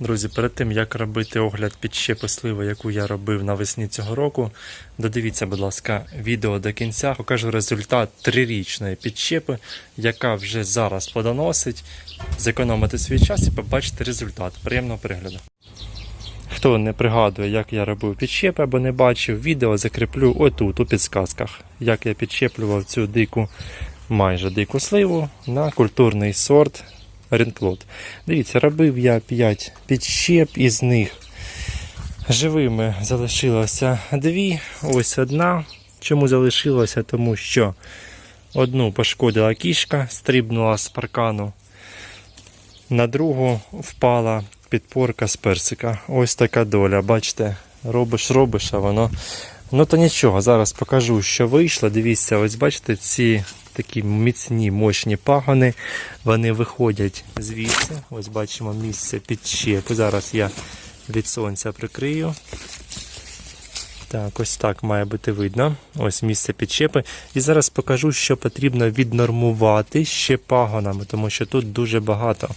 Друзі, перед тим як робити огляд підщепи сливи, яку я робив навесні цього року, додивіться, будь ласка, відео до кінця. Покажу результат трирічної підщепи, яка вже зараз плодоносить. Зекономити свій час і побачити результат. Приємного перегляду. Хто не пригадує, як я робив підщепи або не бачив, відео закріплю отут, у підсказках, як я підщеплював цю дику, майже дику сливу на культурний сорт Ренклот. Дивіться, робив я 5 підщеп, із них живими залишилося дві. Ось одна. Чому залишилося? Тому що одну пошкодила кішка, стрибнула з паркану. На другу впала підпорка з персика. Ось така доля. Бачите, робиш, робиш, а воно. Ну то нічого, зараз покажу, що вийшло. Дивіться, ось бачите, ці такі міцні, мощні пагони. Вони виходять звідси. Ось бачимо місце підщепи. Зараз я від сонця прикрию. Так, ось так має бути видно. Ось місце підщепи. І зараз покажу, що потрібно віднормувати ще пагонами, тому що тут дуже багато.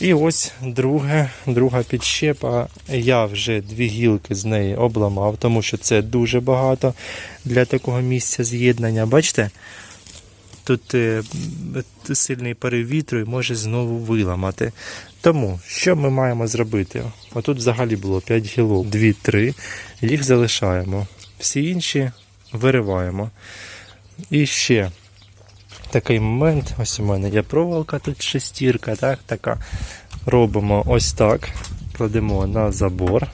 І ось друге, друга підщепа. Я вже дві гілки з неї обламав, тому що це дуже багато для такого місця з'єднання. Бачите? Тут е, сильний порив вітру і може знову виламати. Тому що ми маємо зробити? Отут взагалі було 5 гілок, 2-3. Їх залишаємо. Всі інші вириваємо. І ще такий момент. Ось у мене є проволока, тут шестірка, так, така. Робимо ось так. Кладемо на забор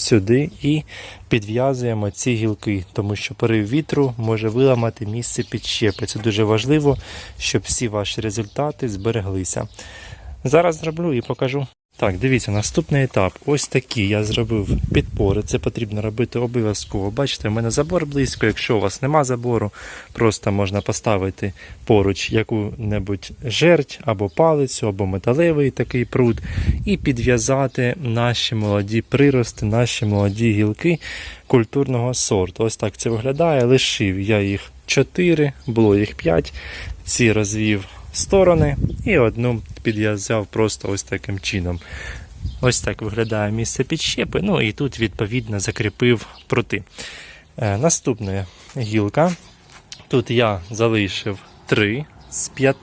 сюди і підв'язуємо ці гілки, тому що порив вітру може виламати місце підщепи. Це дуже важливо, щоб всі ваші результати збереглися. Зараз зроблю і покажу. Так, дивіться, наступний етап. Ось такі я зробив підпори. Це потрібно робити обов'язково. Бачите, у мене забор близько. Якщо у вас нема забору, просто можна поставити поруч яку-небудь жерть або палицю, або металевий такий пруд, і підв'язати наші молоді прирости, наші молоді гілки культурного сорту. Ось так це виглядає. Лишив я їх 4, було їх 5. Ці розвів сторони і одну підв'язав просто ось таким чином. Ось так виглядає місце підщепи. Ну і тут, відповідно, закріпив прути. Е, наступна гілка. Тут я залишив 3 з 5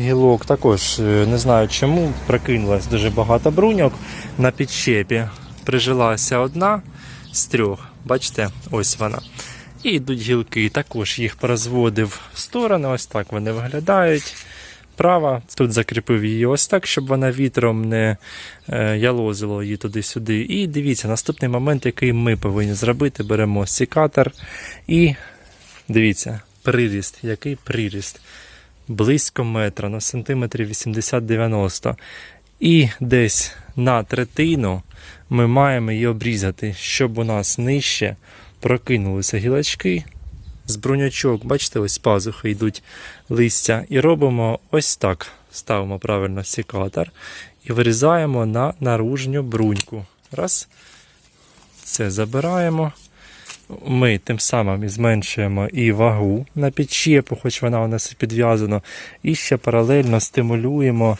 гілок. Також е, не знаю чому, прокинулось дуже багато бруньок на підщепі. Прижилася одна з трьох. Бачите, ось вона. І йдуть гілки, також їх порозводив в сторони, ось так вони виглядають. Права, тут закріпив її ось так, щоб вона вітром не е, ялозило її туди-сюди. І дивіться, наступний момент, який ми повинні зробити, беремо секатор і дивіться, приріст. Який приріст? Близько метра, на сантиметрів 80-90. І десь на третину ми маємо її обрізати, щоб у нас нижче прокинулися гілочки з брунячок. Бачите, ось пазухи йдуть листя. І робимо ось так. Ставимо правильно секатор і вирізаємо на наружню бруньку. Раз. Це забираємо. Ми тим самим зменшуємо і вагу на підщепу, хоч вона у нас і підв'язана, і ще паралельно стимулюємо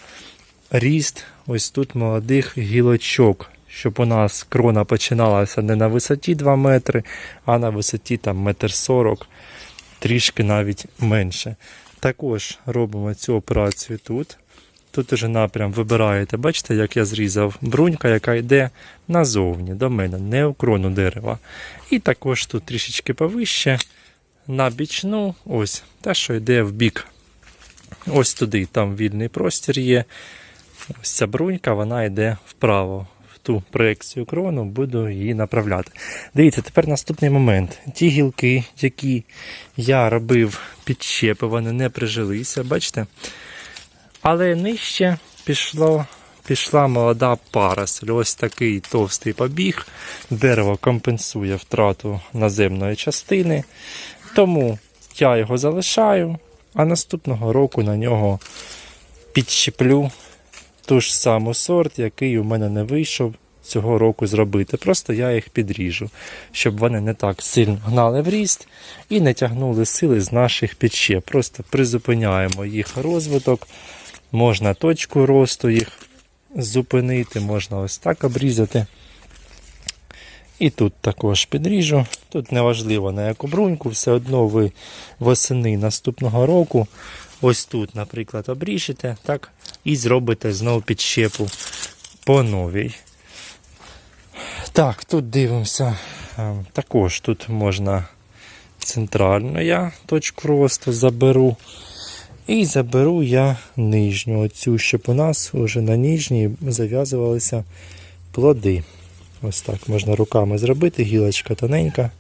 ріст ось тут молодих гілочок, щоб у нас крона починалася не на висоті 2 метри, а на висоті там метр 40, трішки навіть менше. Також робимо цю операцію тут. Тут уже напрям вибираєте, бачите, як я зрізав брунька, яка йде назовні до мене, не у крону дерева. І також тут трішечки повище, на бічну, ось те, що йде в бік. Ось туди, там вільний простір є. Ось ця брунька, вона йде вправо. Ту проекцію крону буду її направляти. Дивіться, тепер наступний момент. Ті гілки, які я робив підщепи, вони не прижилися, бачите? Але нижче пішло, пішла молода паросль. Ось такий товстий побіг. Дерево компенсує втрату наземної частини. Тому я його залишаю, а наступного року на нього підщеплю ту ж саму сорт, який у мене не вийшов цього року зробити. Просто я їх підріжу, щоб вони не так сильно гнали в ріст і не тягнули сили з наших підщеп. Просто призупиняємо їх розвиток, можна точку росту їх зупинити, можна ось так обрізати. І тут також підріжу. Тут неважливо на яку бруньку, все одно ви восени наступного року ось тут, наприклад, обріжете так, і зробите знову підщепу по новій. Так, тут дивимося. Е, Також тут можна центральну я точку росту заберу. І заберу я нижню оцю, щоб у нас вже на нижній зав'язувалися плоди. Ось так можна руками зробити, гілочка тоненька.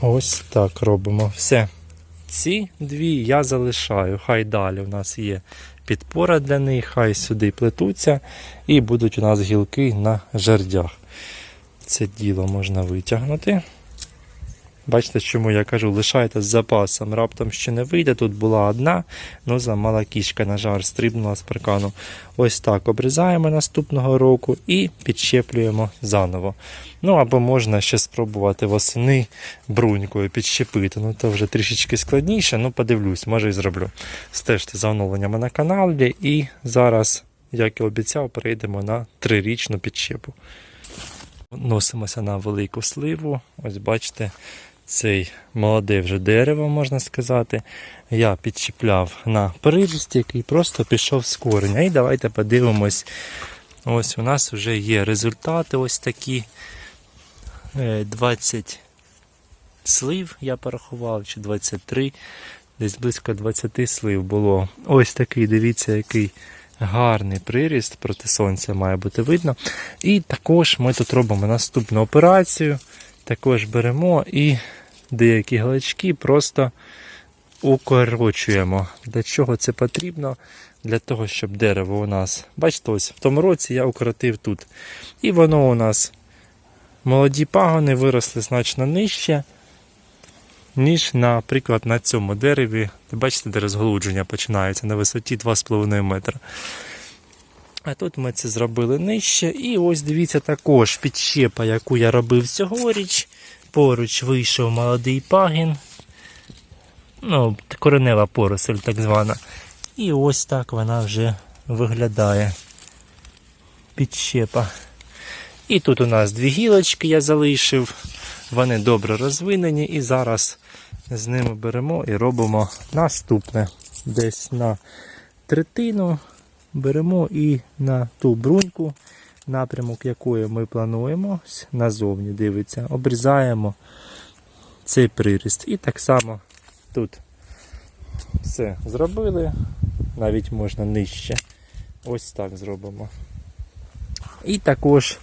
Ось так робимо. Все. Ці дві я залишаю. Хай далі у нас є підпора для них, хай сюди плетуться і будуть у нас гілки на жердях. Це діло можна витягнути. Бачите, чому я кажу, лишайте з запасом. Раптом ще не вийде. Тут була одна, ну замала кішка на жар, стрибнула з паркану. Ось так обрізаємо наступного року і підщеплюємо заново. Ну або можна ще спробувати восени брунькою підщепити. Ну це вже трішечки складніше, ну подивлюсь, може і зроблю. Стежте за оновленнями на каналі. І зараз, як і обіцяв, перейдемо на трирічну підщепу. Носимося на велику сливу. Ось бачите, цей молоде вже дерево, можна сказати. Я підчіпляв на приріст, який просто пішов з кореня. І давайте подивимось. Ось у нас вже є результати ось такі. Е, 20 слив я порахував, чи 23, десь близько 20 слив було. Ось такий, дивіться, який гарний приріст проти сонця має бути видно. І також ми тут робимо наступну операцію. Також беремо і деякі галочки просто укорочуємо. Для чого це потрібно? Для того, щоб дерево у нас, бачите, ось в тому році я укоротив тут. І воно у нас молоді пагони виросли значно нижче, ніж, наприклад, на цьому дереві. Бачите, де розголудження починається на висоті 2,5 метра. А тут ми це зробили нижче. І ось дивіться також підщепа, яку я робив цьогоріч. Поруч вийшов молодий пагін. Ну, коренева поросль так звана. І ось так вона вже виглядає. Підщепа. І тут у нас дві гілочки я залишив. Вони добре розвинені. І зараз з ними беремо і робимо наступне. Десь на третину беремо і на ту бруньку, напрямок якої ми плануємо, назовні дивиться, обрізаємо цей приріст. І так само тут все зробили, навіть можна нижче. Ось так зробимо. І також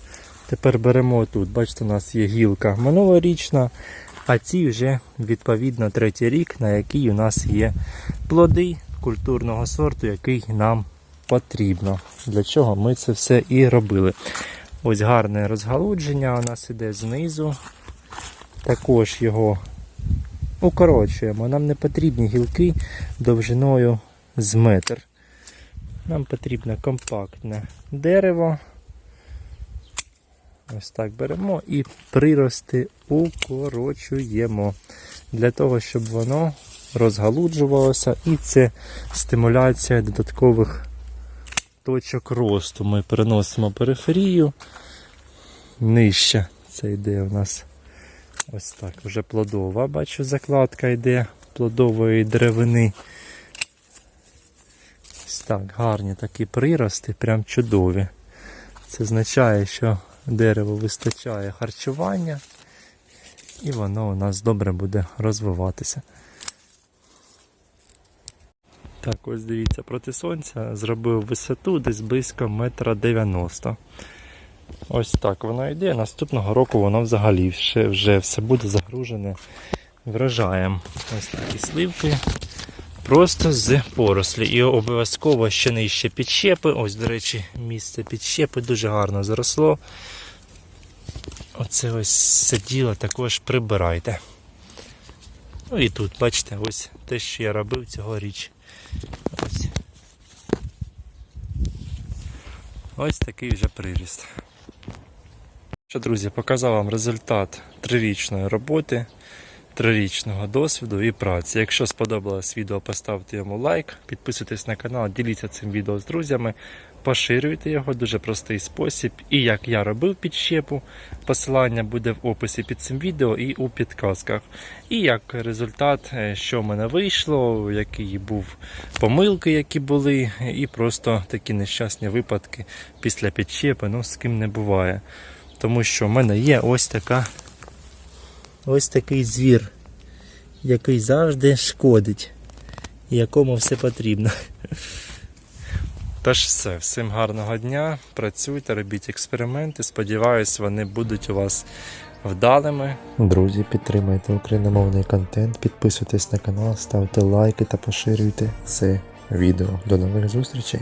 тепер беремо тут, бачите, у нас є гілка минулорічна, а ці вже відповідно третій рік, на який у нас є плоди культурного сорту, який нам потрібно. Для чого ми це все і робили. Ось гарне розгалудження у нас іде знизу. Також його укорочуємо. Нам не потрібні гілки довжиною з метр. Нам потрібно компактне дерево. Ось так беремо і прирости укорочуємо. Для того, щоб воно розгалуджувалося, і це стимуляція додаткових точок росту. Ми переносимо периферію нижче. Це йде у нас ось так. Вже плодова, бачу, закладка йде плодової деревини. Ось так, гарні такі прирости, прям чудові. Це означає, що дерево вистачає харчування, і воно у нас добре буде розвиватися. Так, ось дивіться, проти сонця зробив висоту десь близько метра 90. Ось так воно йде. Наступного року воно взагалі вже, вже все буде загружене врожаєм. Ось такі сливки. Просто з порослі. І обов'язково ще нижче підщепи. Ось, до речі, місце підщепи дуже гарно заросло. Оце ось це діло також прибирайте. Ну і тут, бачите, ось те, що я робив цьогоріч. Ось. Ось такий вже приріст. Що, друзі, показав вам результат трирічної роботи, трирічного досвіду і праці. Якщо сподобалось відео, поставте йому лайк, підписуйтесь на канал, діліться цим відео з друзями. поширюйте його, дуже простий спосіб. І як я робив підщепу, посилання буде в описі під цим відео і у підказках. І як результат, е, що в мене вийшло, які був помилки, які були, і просто такі нещасні випадки після підщепи, ну з ким не буває. Тому що в мене є ось така ось такий звір, який завжди шкодить, якому все потрібно. Тож все, всім гарного дня, працюйте, робіть експерименти. Сподіваюсь, вони будуть у вас вдалими. Друзі, підтримайте україномовний контент, підписуйтесь на канал, ставте лайки та поширюйте це відео. До нових зустрічей!